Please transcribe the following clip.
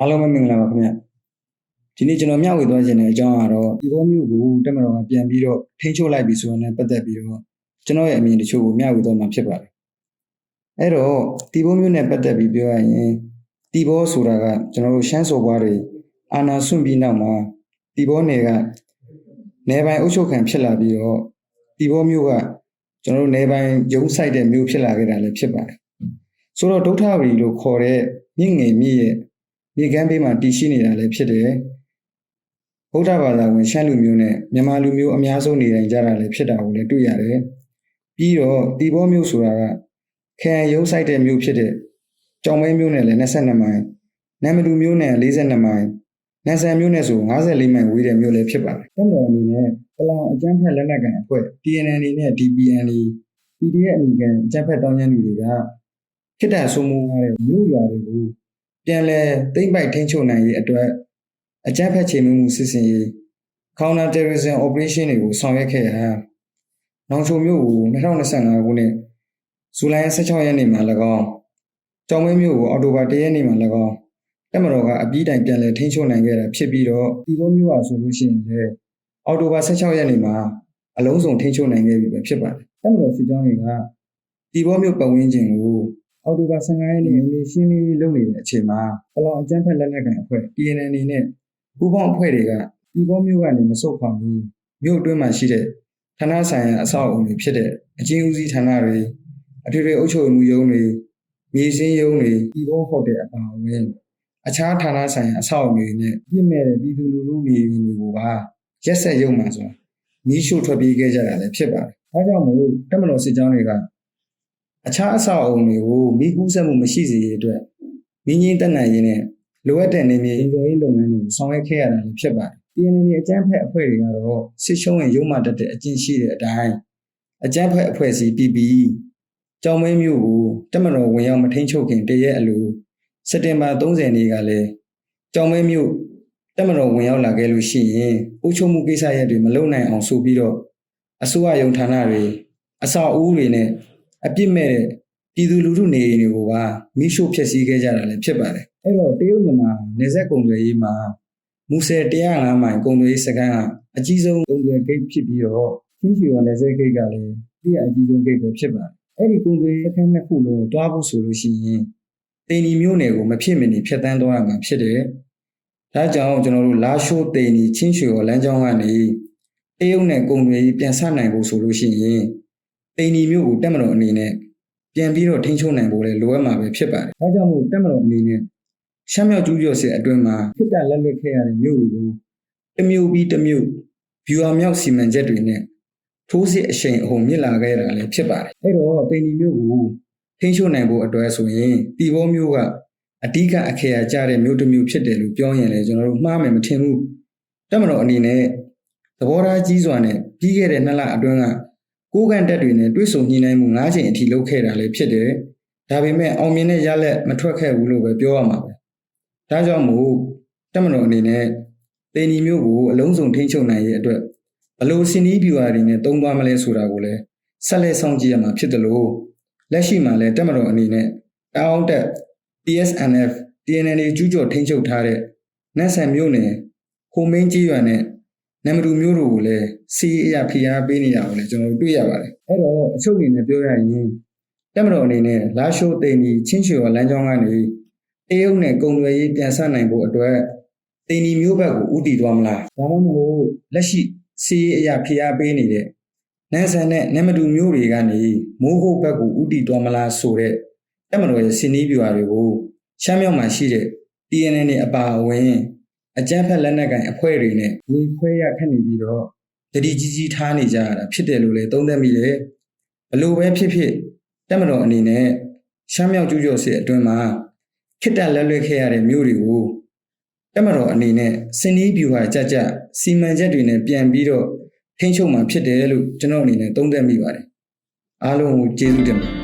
အားလုံးပဲမင်္ဂလာပါခင်ဗျဒီနေ့ကျွန်တော်မျှဝေသွားခြင်းတဲ့အကြောင်းကတော့ဒီဘောမျိုးကိုတက်မတော်ကပြန်ပြီးတော့ထိန်းချုပ်လိုက်ပြီဆိုရင်လည်းပတ်သက်ပြီးတော့ကျွန်တော်ရဲ့အမြင်တချို့ကိုမျှဝေသွားမှာဖြစ်ပါတယ်အဲ့တော့ဒီဘောမျိုးနဲ့ပတ်သက်ပြီးပြောရရင်ဒီဘောဆိုတာကကျွန်တော်တို့ရှမ်းစော်ဘွားတွေအာနာဆွန့်ပြီးနောက်မှာဒီဘောနယ်ကနေပိုင်းအုပ်ချုပ်ခံဖြစ်လာပြီးတော့ဒီဘောမျိုးကကျွန်တော်တို့နေပိုင်းရုံးဆိုင်တဲ့မျိုးဖြစ်လာခဲ့တာလည်းဖြစ်ပါတယ်ဆိုတော့ဒုဋ္ဌဝီလို့ခေါ်တဲ့မြင့်ငယ်မြင့်ရဲ့ မြေကမ်းဘေးမှာတည်ရှိနေတာလည်းဖြစ်တယ်ဗုဒ္ဓဘာသာဝင်ရှမ်းလူမျိုးနဲ့မြန်မာလူမျိုးအများဆုံးနေတိုင်းကြတာလည်းဖြစ်တာကိုလည်းတွေ့ရတယ်ပြီးတော့ဒီဘောမျိုးဆိုတာကခရန်ရုံးဆိုင်တဲ့မျိုးဖြစ်တဲ့ကြောင်မဲမျိုးနဲ့လည်း22မိုင်နမ်မတူမျိုးနဲ့42မိုင်နန်ဆန်မျိုးနဲ့ဆို54မိုင်ဝေးတဲ့မျိုးလည်းဖြစ်ပါတယ်။တမတော်အနေနဲ့ပလောင်အကျန်းဖက်လက်နက်ကန်အဖွဲ့ TNN နဲ့ DPN PDF အမိကန်အကျန်းဖက်တောင်းကျမ်းသူတွေကခိတ္တဆိုးမိုးရတဲ့မြို့ရွာတွေကို ပြန်လဲသိမ့်ပိုက်ထိန်းချုပ်နိုင်ရေးအတွက်အကြမ်းဖက်ချေမှုမှုစစ်စင်ရေး counter terrorism operation တွေကိုဆောင်ရွက်ခဲ့ရာနောင်ချိုမြို့ကို2025ခုနှစ်ဇူလိုင်16ရက်နေ့မှာ၎င်းကြောင်မဲမြို့ကိုအော်တိုဘာ1ရက်နေ့မှာ၎င်းတက်မတော်ကအပြီးတိုင်ပြန်လဲထိန်းချုပ်နိုင်ခဲ့တာဖြစ်ပြီးတော့ဒီလိုမျိုးအားဆိုလို့ရှိရင်လည်းအော်တိုဘာ16ရက်နေ့မှာအလုံးစုံထိန်းချုပ်နိုင်ခဲ့ပြီပဲဖြစ်ပါတယ်တက်မတော်စစ်ကြောင်းတွေကဒီဘောမျိုးပတ်ဝန်းကျင်ကို အော်တိုဘာ15ရက်နေ့မြေရှင်းလင်းရေးလုပ်နေတဲ့အချိန်မှာပလောင်အကြမ်းဖက်လက်နက်ကန်အဖွဲ့ TNN နဲ့ပူးပေါင်းအဖွဲ့တွေကဒီဘောမျိုးကနေမဆုတ်ခွာဘူးမြို့အတွင်းမှာရှိတဲ့ဌာနဆိုင်ရာအဆောက်အုံတွေဖြစ်တဲ့အချင်းဦးစီးဌာနတွေအထွေထွေအုပ်ချုပ်မှုရုံးတွေမြေစင်းရုံးတွေဒီဘောဟိုတယ်အပါအဝင်အခြားဌာနဆိုင်ရာအဆောက်အအုံတွေနဲ့ပြည်မဲ့တဲ့ပြည်သူလူထုနေအိမ်တွေကိုပါရက်ဆက်ရုံမှဆိုတာမီးရှို့ထွက်ပြေးခဲ့ကြတာလည်းဖြစ်ပါတယ်။ဒါကြောင့်မို့တက်မတော်စစ်ကြောင်းတွေက အခြားအဆောက်အအုံတွေကိုမိကူးဆက်မှုမရှိစေရေးအတွက်မင်းကြီးတက်နိုင်ရင်းနဲ့လိုအပ်တဲ့နေမြေအင်ဂျင်ရေးလုပ်ငန်းတွေကိုဆောင်ရွက်ခဲ့ရတာလည်းဖြစ်ပါတယ်။ TNN အကြမ်းဖက်အဖွဲ့တွေကတော့စစ်ရှုံးရင်ရုံမှတက်တဲ့အကျင့်ရှိတဲ့အတိုင်းအကြမ်းဖက်အဖွဲ့အစည်း PPE ကြောင်မင်းမျိုးကိုတက်မတော်ဝင်ရောက်မထိန်ချုပ်ခင်တရက်အလိုစက်တင်ဘာ30နေ့ကလည်းကြောင်မင်းမျိုးတက်မတော်ဝင်ရောက်လာခဲ့လို့ရှိရင်အုပ်ချုပ်မှုကိစ္စရပ်တွေမလုပ်နိုင်အောင်ဆိုပြီးတော့အစိုးရယုံဌာနတွေအဆောက်အဦတွေနဲ့ အပြစ်မဲ့တဲ့ပြည်သူလူထုနေအိမ်တွေကိုပါမိရှို့ဖျက်ဆီးခဲ့ကြတာလည်းဖြစ်ပါတယ်အဲ့တော့တရုတ်မြန်မာနေဆက်ကုံတွေရေးမှာမူဆယ်105မိုင်ကုံတွေစကန်ကအကြီးဆုံးကုံတွေဂိတ်ဖြစ်ပြီးတော့ချင်းချီရောနေဆက်ဂိတ်ကလည်းဒီအကြီးဆုံးဂိတ်ပဲဖြစ်ပါတယ်အဲ့ဒီကုံတွေအခန်းနှစ်ခုလုံးတွားဖို့ဆိုလို့ရှိရင်တိန်ဒီမျိုးနယ်ကိုမဖြစ်မနေဖျက်ဆီးသွားရမှာဖြစ်တယ်ဒါကြောင့်ကျွန်တော်တို့လာရှိုးတိန်ဒီချင်းချီရောလမ်းကြောင်းကနေတရုတ်နဲ့ကုံတွေပြန်ဆက်နိုင်ဖို့ဆိုလို့ရှိရင် တိန်ဒီမျိုးကိုတက်မတော်အနေနဲ့ပြန်ပြီးတော့ထိန်းချုပ်နိုင်ဖို့လည်းလိုအပ်မှာပဲဖြစ်ပါတယ်။ဒါကြောင့်မို့တက်မတော်အနေနဲ့ရှမ်းမြောက်ကျူးကျော်စစ်အတွင်းမှာဖြစ်တာလက်လွတ်ခဲ့ရတဲ့မြို့တွေကိုတစ်မျိုးပြီးတစ်မျိုး viewer မြောက်စီမံချက်တွေနဲ့ထိုးစစ်အရှိန်အဟုန်မြင့်လာခဲ့တာလည်းဖြစ်ပါတယ်။အဲ့တော့တိန်ဒီမျိုးကိုထိန်းချုပ်နိုင်ဖို့အတွက်ဆိုရင်တီဘောမျိုးကအဓိကအခရာကျတဲ့မျိုးတစ်မျိုးဖြစ်တယ်လို့ပြောရင်လည်းကျွန်တော်တို့မှားမယ်မထင်ဘူး။တက်မတော်အနေနဲ့သဘောထားကြီးစွာနဲ့ပြီးခဲ့တဲ့နှစ်လအတွင်းက ကိုးကန်တက်တွေနဲ့တွဲဆုံညှိနှိုင်းမှု၅ချိန်အထိလုပ်ခဲ့တာလည်းဖြစ်တယ်။ဒါပေမဲ့အောင်မြင်တဲ့ရလက်မထွက်ခဲ့ဘူးလို့ပဲပြောရမှာပဲ။ဒါကြောင့်မို့တက်မတော်အနေနဲ့တင်ဒီမျိုးကိုအလုံးစုံထိန်းချုပ်နိုင်ရဲ့အတွက်ဘလို့စင်ဒီဗျူဟာတွေနဲ့တုံးသွားမလဲဆိုတာကိုလည်းဆက်လက်ဆောင်ကြည့်ရမှာဖြစ်တယ်လို့လက်ရှိမှာလည်းတက်မတော်အနေနဲ့တောင်းတက် PSNF TNN ကျူးကျော်ထိန်းချုပ်ထားတဲ့နတ်ဆန်မျိုးနယ်ဟိုမင်းကြီးရွာနဲ့ နမတူမျိုးတို့ကိုလည်းစီးအရာဖိအားပေးနေတာကိုလည်းကျွန်တော်တို့တွေ့ရပါတယ်အဲ့တော့အချုပ်အနေနဲ့ပြောရရင်တက်မတော်အနေနဲ့လာရှိုးတိန်ဒီချင်းချီရောလမ်းကြောင်းကနေတရုတ်နဲ့ကုံရွယ်ရေးပြန်ဆနိုင်ဖို့အတွက်တိန်ဒီမျိုးဘက်ကိုဥတီသွားမလားဒါမှမဟုတ်လက်ရှိစီးအရာဖိအားပေးနေတဲ့နန်းဆန်နဲ့နမတူမျိုးတွေကနေမိုးကုတ်ဘက်ကိုဥတီသွားမလားဆိုတဲ့တက်မတော်ရဲ့စင်နီးပြူဟာတွေကိုရှမ်းမြောက်မှာရှိတဲ့ TNN နဲ့အပါအဝင် အကြမ်းဖက်လက်နက်ကိုင်အဖွဲ့တွေနဲ့ဝေခွဲရခက်နေပြီးတော့တတိကြီးကြီးထားနေကြရတာဖြစ်တယ်လို့လည်းသုံးသပ်မိတယ်ဘလို့ပဲဖြစ်ဖြစ်တက်မတော်အနေနဲ့ရှမ်းမြောက်ကျူးကျော်စစ်အတွင်းမှာခစ်တက်လက်လွတ်ခဲ့ရတဲ့မြို့တွေကိုတက်မတော်အနေနဲ့စင်နီးပြူဟာကြကြစီမံချက်တွေနဲ့ပြန်ပြီးတော့ထိန်းချုပ်မှာဖြစ်တယ်လို့ကျွန်တော်အနေနဲ့သုံးသပ်မိပါတယ်အားလုံးကိုကျေးဇူးတင်ပါတယ်